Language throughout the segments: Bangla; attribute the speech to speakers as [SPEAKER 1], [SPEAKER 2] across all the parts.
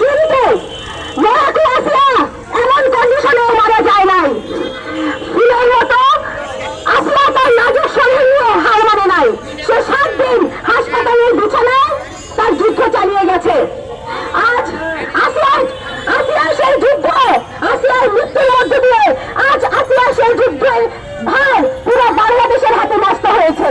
[SPEAKER 1] কিন্তু মহাকুয়াশা এমন কন্ডিশনেও মারা যায় নাই ফুলের মতো আসলা তার নাজুক শরীর নিয়ে হার মানে নাই সে সাত দিন হাসপাতালের বিছানায় তার যুদ্ধ চালিয়ে গেছে আজ আসিয়ার আসিয়ার সেই যুদ্ধ আসিয়ার মৃত্যুর মধ্য দিয়ে আজ আসিয়ার সেই যুদ্ধের ভার পুরো বাংলাদেশের হাতে নষ্ট হয়েছে।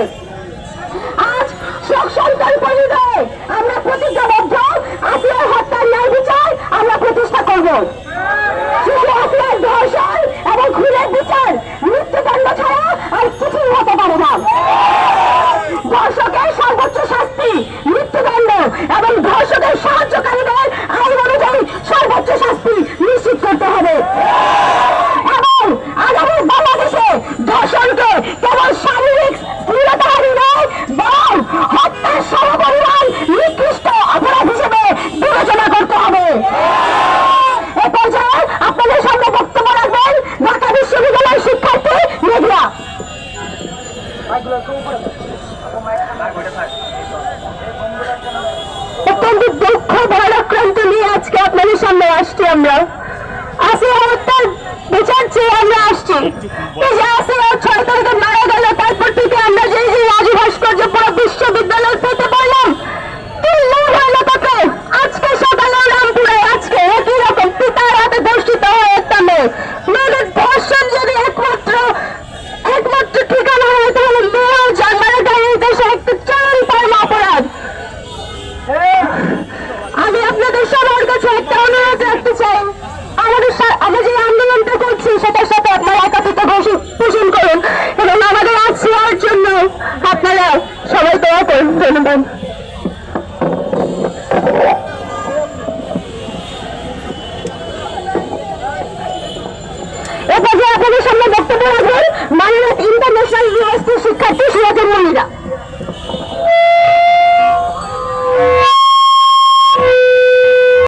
[SPEAKER 1] কেবল শারীরিক স্থিরতাহারী নয়, বরং হত্যার সমপরিমাণ নিকৃষ্ট অপরাধ হিসেবে বিবেচনা করতে হবে। আপনাদের সামনে বক্তব্য রাখবেন ঢাকা বিশ্ববিদ্যালয়ের শিক্ষার্থী মেঘরা অত্যন্ত দুঃখ ভারাক্রান্ত নিয়ে আজকে আপনাদের সামনে আসছি আমরা। আসলে হত্যার বিচার চেয়ে আমরা আসছি। International University শিক্ষার্থী সিরাজের